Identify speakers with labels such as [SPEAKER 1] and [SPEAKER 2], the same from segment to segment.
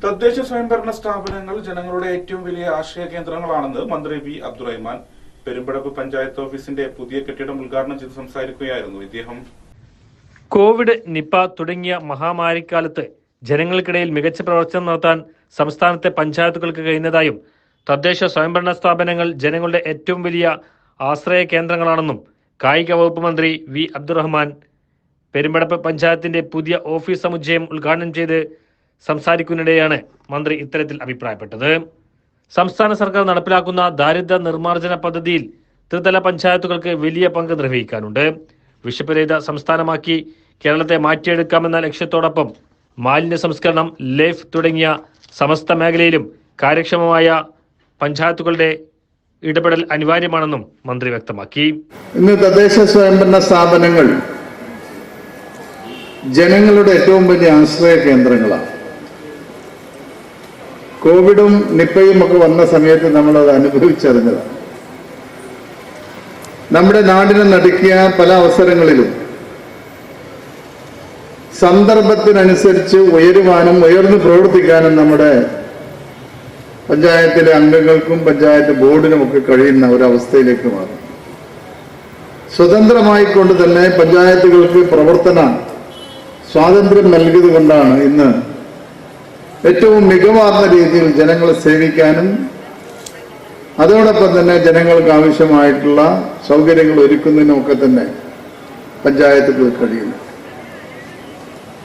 [SPEAKER 1] തദ്ദേശ സ്വയംഭരണ സ്ഥാപനങ്ങൾ ജനങ്ങളുടെ ഏറ്റവും വലിയ ആശയ കേന്ദ്രങ്ങളാണെന്ന് മന്ത്രി വി അബ്ദുറഹ്മാൻ പെരുമ്പടപ്പ് പഞ്ചായത്ത് ഓഫീസിന്റെ പുതിയ കെട്ടിടം ഉദ്ഘാടനം ചെയ്ത് സംസാരിക്കുകയായിരുന്നു ഇദ്ദേഹം.
[SPEAKER 2] കോവിഡ് നിപ തുടങ്ങിയ മഹാമാരിക്കാലത്ത് ജനങ്ങൾക്കിടയിൽ മികച്ച പ്രവർത്തനം നടത്താൻ സംസ്ഥാനത്തെ പഞ്ചായത്തുകൾക്ക് കഴിയുന്നതായും തദ്ദേശ സ്വയംഭരണ സ്ഥാപനങ്ങൾ ജനങ്ങളുടെ ഏറ്റവും വലിയ ആശ്രയ കേന്ദ്രങ്ങളാണെന്നും കായിക വകുപ്പ് മന്ത്രി വി അബ്ദുറഹ്മാൻ പെരുമ്പടപ്പ് പഞ്ചായത്തിന്റെ പുതിയ ഓഫീസ് സമുച്ചയം ഉദ്ഘാടനം ചെയ്ത് സംസാരിക്കുന്നതിനിടെയാണ് മന്ത്രി ഇത്തരത്തിൽ അഭിപ്രായപ്പെട്ടത്. സംസ്ഥാന സർക്കാർ നടപ്പിലാക്കുന്ന ദാരിദ്ര്യ നിർമ്മാർജന പദ്ധതിയിൽ ത്രിതല പഞ്ചായത്തുകൾക്ക് വലിയ പങ്ക് നിർവഹിക്കാനുണ്ട്. വിഷപരഹിത സംസ്ഥാനമാക്കി കേരളത്തെ മാറ്റിയെടുക്കാമെന്ന ലക്ഷ്യത്തോടൊപ്പം മാലിന്യ സംസ്കരണം ലൈഫ് തുടങ്ങിയ സമസ്ത മേഖലയിലും കാര്യക്ഷമമായ പഞ്ചായത്തുകളുടെ ഇടപെടൽ അനിവാര്യമാണെന്നും മന്ത്രി വ്യക്തമാക്കി.
[SPEAKER 3] ഇന്ന് തദ്ദേശ സ്വയംഭരണ സ്ഥാപനങ്ങൾ ജനങ്ങളുടെ ഏറ്റവും വലിയ ആശ്രയ കേന്ദ്രങ്ങളാണ്. കോവിഡും നിപ്പയും ഒക്കെ വന്ന സമയത്ത് നമ്മൾ അത് അനുഭവിച്ചറിഞ്ഞതാണ്. നമ്മുടെ നാടിനെ നടുക്കിയ പല അവസരങ്ങളിലും സന്ദർഭത്തിനനുസരിച്ച് ഉയരുവാനും ഉയർന്നു പ്രവർത്തിക്കാനും നമ്മുടെ പഞ്ചായത്തിലെ അംഗങ്ങൾക്കും പഞ്ചായത്ത് ബോർഡിനും ഒക്കെ കഴിയുന്ന ഒരവസ്ഥയിലേക്ക് മാറും. സ്വതന്ത്രമായിക്കൊണ്ട് തന്നെ പഞ്ചായത്തുകൾക്ക് പ്രവർത്തന സ്വാതന്ത്ര്യം നൽകിയത് കൊണ്ടാണ് ഇന്ന് ഏറ്റവും മികവാർന്ന രീതിയിൽ ജനങ്ങളെ സേവിക്കാനും അതോടൊപ്പം തന്നെ ജനങ്ങൾക്ക് ആവശ്യമായിട്ടുള്ള സൗകര്യങ്ങൾ ഒരുക്കുന്നതിനുമൊക്കെ തന്നെ പഞ്ചായത്തുകൾ കഴിയുന്നു.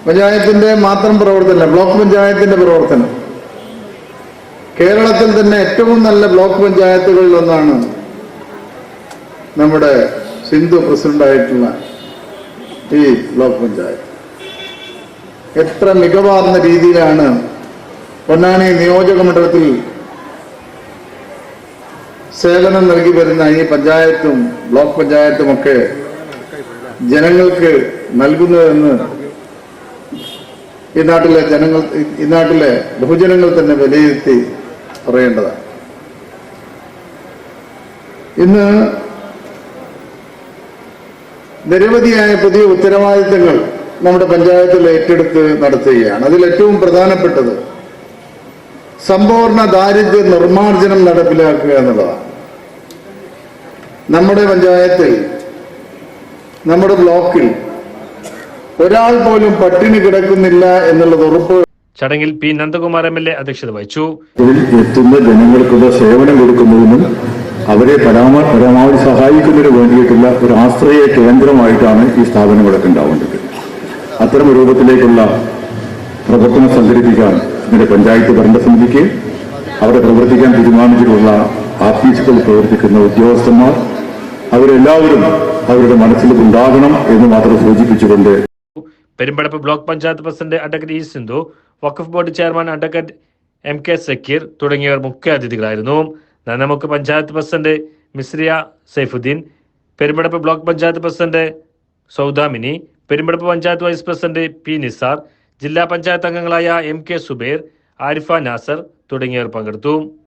[SPEAKER 3] പഞ്ചായത്തിന്റെ മാത്രം പ്രവർത്തനം ബ്ലോക്ക് പഞ്ചായത്തിന്റെ പ്രവർത്തനം. കേരളത്തിൽ തന്നെ ഏറ്റവും നല്ല ബ്ലോക്ക് പഞ്ചായത്തുകളിൽ ഒന്നാണ് നമ്മുടെ സിന്ധു പ്രസിഡന്റായിട്ടുള്ള ഈ ബ്ലോക്ക് പഞ്ചായത്ത്. എത്ര മികവാർന്ന രീതിയിലാണ് പൊന്നാനി നിയോജക മണ്ഡലത്തിൽ സേവനം നൽകി വരുന്ന ഈ പഞ്ചായത്തും ബ്ലോക്ക് പഞ്ചായത്തും ഒക്കെ ജനങ്ങൾക്ക് നൽകുന്നതെന്ന് ഈ നാട്ടിലെ ജനങ്ങൾ ഈ നാട്ടിലെ ബഹുജനങ്ങൾ തന്നെ വിലയിരുത്തി പറയേണ്ടതാണ്. ഇന്ന് നിരവധിയായ പുതിയ ഉത്തരവാദിത്തങ്ങൾ നമ്മുടെ പഞ്ചായത്തിൽ ഏറ്റെടുത്ത് നടത്തുകയാണ്. അതിൽ ഏറ്റവും പ്രധാനപ്പെട്ടത് സമ്പൂർണ ദാരിദ്ര്യ നിർമ്മാർജനം നടപ്പിലാക്കുക എന്നുള്ളതാണ്. നമ്മുടെ പഞ്ചായത്തിൽ നമ്മുടെ ബ്ലോക്കിൽ ഒരാൾ പോലും പട്ടിണി കിടക്കുന്നില്ല എന്നുള്ളത് ഉറപ്പ്
[SPEAKER 2] ചടങ്ങിൽ P Nandakumar M L A അധ്യക്ഷത വഹിച്ചു.
[SPEAKER 4] ഇതിൽ എത്തുന്ന ജനങ്ങൾക്കുള്ള സേവനം കൊടുക്കുന്നതിനും അവരെ പരാമ പരമാവധി സഹായിക്കുന്നതിന് വേണ്ടിയിട്ടുള്ള ഒരു ആശ്രയ കേന്ദ്രമായിട്ടാണ് ഈ സ്ഥാപനങ്ങളൊക്കെ ഉണ്ടാവേണ്ടത്. അത്തരം രൂപത്തിലേക്കുള്ള പ്രവർത്തനം സംഘടിപ്പിക്കാൻ ഇതിന്റെ പഞ്ചായത്ത് ഭരണസമിതിക്ക് അവിടെ പ്രവർത്തിക്കാൻ തീരുമാനിച്ചിട്ടുള്ള ആഫീസുകളിൽ പ്രവർത്തിക്കുന്ന ഉദ്യോഗസ്ഥന്മാർ അവരെല്ലാവരും അവരുടെ മനസ്സിൽ ഉണ്ടാകണം എന്ന് മാത്രം സൂചിപ്പിച്ചുകൊണ്ട്
[SPEAKER 2] Perumpadappu block panchayat president advocate E Sindhu Waqf board chairman advocate M K Zakir തുടങ്ങിയവർ മുഖ്യ അതിഥികളായിരുന്നു. Nannamukku panchayat president Misriya Saifuddin Perumpadappu block panchayat president Saudamini Perumpadappu panchayat vice president P Nisar ജില്ലാ പഞ്ചായത്ത് അംഗങ്ങളായ എം കെ സുബൈർ ആരിഫ നാസർ തുടങ്ങിയവർ പങ്കെടുത്തു.